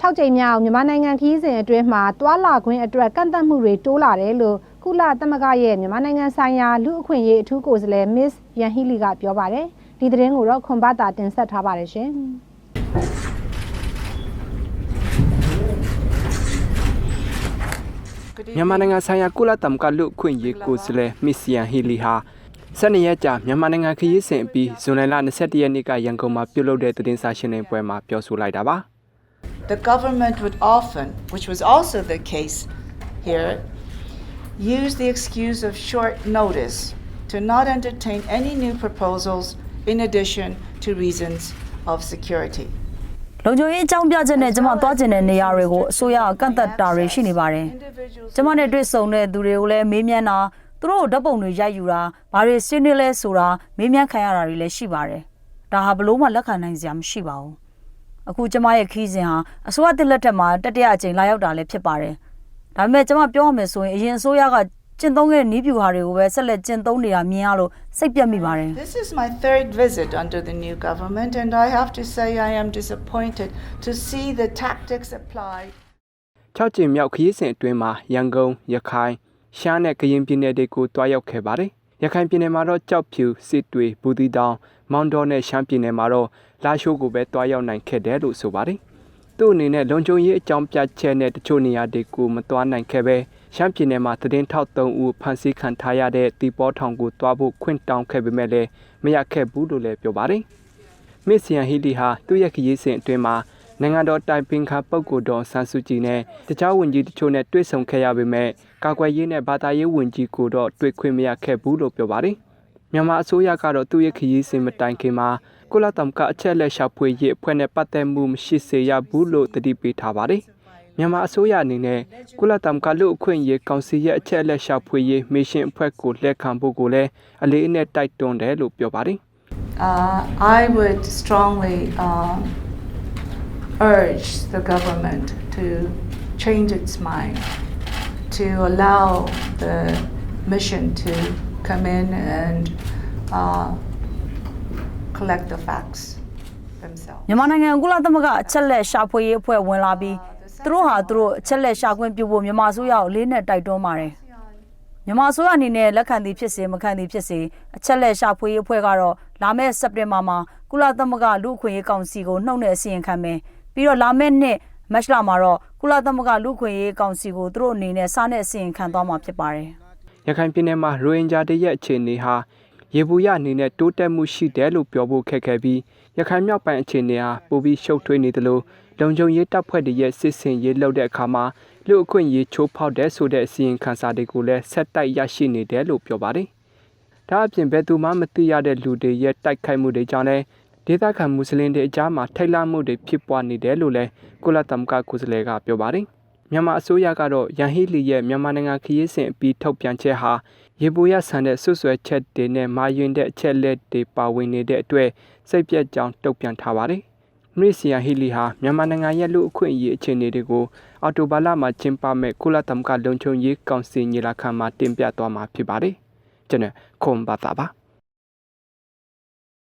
6ကြိမ်မြောက်မြန်မာနိုင်ငံခရီးစဉ်အတွင်းမှာတွာလာခွင့်အတွက်ကန့်သတ်မှုတွေတိုးလာတယ်လို့ကုလသမဂ္ဂရဲ့မြန်မာနိုင်ငံဆိုင်ရာလူအခွင့်အရေးအထူးကိုယ်စားလှယ် Miss ယန်ဟီလီကပြောပါတယ်ဒီသတင်းကိုတော့ခွန်ဘတာတင်ဆက်ထားပါတယ်ရှင်မြန်မာနိုင်ငံဆိုင်ရာကုလသမဂ္ဂလူ့အခွင့်အရေးကိုယ်စားလှယ်မစ္စယန်ဟီလီဟာ12ရက်ကြာမြန်မာနိုင်ငံခရီးစဉ်အပြီးဇွန်လ22ရက်နေ့ကရန်ကုန်မှာပြုလုပ်တဲ့သတင်းစာရှင်းလင်းပွဲမှာပြောဆိုလိုက်တာပါ The government would often, which was also the case here, use the excuse of short notice to not entertain any new proposals in addition to reasons of security. လုံခြုံရေးအကြောင်းပြချက်နဲ့ကျမသွားကျင်တဲ့နေရာတွေကိုအစိုးရကကန့်သက်တာတွေရှိနေပါတယ်။ကျမနဲ့တွေ့ဆုံတဲ့သူတွေကိုလည်းမေးမြန်းတာသူတို့ဓာတ်ပုံတွေရိုက်ယူတာဘာတွေဆွေးနွေးလဲဆိုတာမေးမြန်းခံရတာတွေလည်းရှိပါတယ်။ဒါဟာဘလို့မှလက်ခံနိုင်စရာမရှိပါဘူး။ အခုကျမရဲ့ခီးစဉ်ဟာအစိုးရတစ်လက်ထက်မှာတတိယအကြိမ်လာရောက်တာလည်းဖြစ်ပါတယ်။ဒါပေမဲ့ကျမပြောရမယ်ဆိုရင်အရင်အစိုးရကကျင့်သုံးခဲ့တဲ့နည်းဗျူဟာတွေကိုပဲဆက်လက်ကျင့်သုံးနေတာမြင်ရလို့စိတ်ပြတ်မိပါတယ်။ This is my third visit under the new government, and I have to say I am disappointed to see the tactics applied. 6ကြိမ်မြောက်ခရီးစဉ်အတွင်းမှာရန်ကုန်ရခိုင်ရှမ်းနဲ့ကရင်ပြည်နယ်တွေကိုတွားရောက်ခဲ့ပါတယ် ရခိုင်ပြည်နယ်မှာတော့ကြောက်ဖြူစစ်တွေဘူးသီးတောင်မောင်တော်နဲ့ရှမ်းပြည်နယ်မှာတော့လာရှိုးကိုပဲတွားရောက်နိုင်ခဲ့တယ်လို့ဆိုပါတယ်သူ့အနေနဲ့လုံခြုံရေးအကြောင်းပြချက်နဲ့တချို့နေရာတွေကိုမတွားနိုင်ခဲ့ပဲရှမ်းပြည်နယ်မှာသတင်းထောက်3ဦးဖမ်းဆီးခံထားရတဲ့တီပေါ်ထောင်ကိုတွားဖို့ခွင့်တောင်းခဲ့ပေမဲ့လည်းမရခဲ့ဘူးလို့လည်းပြောပါတယ်မစ်ဆီယန်ဟီလီဟာသူ့ရဲ့ခရီးစဉ်အတွင်းမှာ နိုင်ငံတော်တိုင်ပင်ခံပုဂ္ဂိုလ်တော်ဆန်စုကြည်နဲ့တခြားဝန်ကြီးတချို့နဲ့တွေ့ဆုံခဲ့ရပေမဲ့ကာကွယ်ရေးနဲ့ဘာသာရေးဝန်ကြီးကိုတော့တွေ့ခွင့်မရခဲ့ဘူးလို့ပြောပါတယ်။မြန်မာအစိုးရကတော့သူ့ရဲ့ခရီးစဉ်မတိုင်ခင်မှာကုလသမဂ္ဂအချက်အလက်ရှာဖွေရေးအဖွဲ့နဲ့ပတ်သက်မှုမရှိစေရဘူးလို့တတိပေးထားပါတယ်။မြန်မာအစိုးရအနေနဲ့ကုလသမဂ္ဂလူ့အခွင့်အရေးကောင်စီရဲ့အချက်အလက်ရှာဖွေရေးမစ်ရှင်အဖွဲ့ကိုလက်ခံဖို့ကိုလည်းအလေးအနက်တိုက်တွန်းတယ်လို့ပြောပါတယ်။ Uh, I would strongly um, urge the government to change its mind, to allow the mission to come in and uh, collect the facts themselves. မြန်မာနိုင်ငံကုလသမဂ္ဂအချက်လက်ရှာဖွေရေးအဖွဲ့ဝင်လာပြီးသူတို့ဟာသူတို့အချက်လက်ရှာခွင့်ပြုဖို့မြန်မာအစိုးရကိုလေးနဲ့တိုက်တွန်းပါတယ်မြန်မာအစိုးရအနေနဲ့လက်ခံသည်ဖြစ်စေမခံသည်ဖြစ်စေအချက်လက်ရှာဖွေရေးအဖွဲ့ကတော့လာမယ့်စက်တင်ဘာမှာကုလသမဂ္ဂလူ့အခွင့်အရေးကောင်စီကိုနှုတ်နဲ့အစီရင်ခံမယ် ပြီးတော့လာမယ့်နှစ်မတ်လမှာတော့ကုလသမဂ္ဂလူ့အခွင့်အရေးကောင်စီကိုသူတို့အနေနဲ့စာနဲ့အစီရင်ခံသွားမှာဖြစ်ပါတယ်ရခိုင်ပြည်နယ်မှာရိုဟင်ဂျာတွေရဲ့အခြေအနေဟာရေဘူးရအနေနဲ့တိုးတက်မှုရှိတယ်လို့ပြောဖို့ခက်ခဲပြီးရခိုင်မြောက်ပိုင်းအခြေအနေဟာပိုပြီးရှုပ်ထွေးနေသလိုလုံခြုံရေးတပ်ဖွဲ့တွေရဲ့စစ်ဆင်ရေးလုပ်တဲ့အခါမှာလူအခွင့်ရေးချိုးဖောက်တဲ့ဆိုတဲ့အစီရင်ခံစာတွေကိုလည်းဆက်တိုက်ရရှိနေတယ်လို့ပြောပါတယ်။ဒါအပြင်ဘယ်သူမှမသိရတဲ့လူတွေရဲ့တိုက်ခိုက်မှုတွေကြောင့်လည်း ဒေသခံမွတ်စလင်တွေအကြားမှာထိတ်လန့်မှုတွေဖြစ်ပွားနေတယ်လို့လည်းကုလသမဂ္ဂကိုယ်စားလှယ်ကပြောပါတယ်။မြန်မာအစိုးရကတော့ရန်ဟီလီရဲ့မြန်မာနိုင်ငံခရီးစဉ်အပြီးထုတ်ပြန်ချက်ဟာရေပိုရဆန်တဲ့ဆွဆွဲချက်တွေနဲ့မာယွင်တဲ့အချက်လက်တွေပါဝင်နေတဲ့အတွက်စိတ်ပြက်ကြောင်းတုံ့ပြန်ထားပါတယ်။မရစ်စီယာဟီလီဟာမြန်မာနိုင်ငံရဲ့လူအခွင့်အရေးအခြေအနေတွေကိုအော်တိုဘာလမှာကျင်းပမဲ့ကုလသမဂ္ဂလုံခြုံရေးကောင်စီညီလာခံမှာတင်ပြသွားမှာဖြစ်ပါတယ်။ကျွန်တော်ခွန်ဘာတာပါ။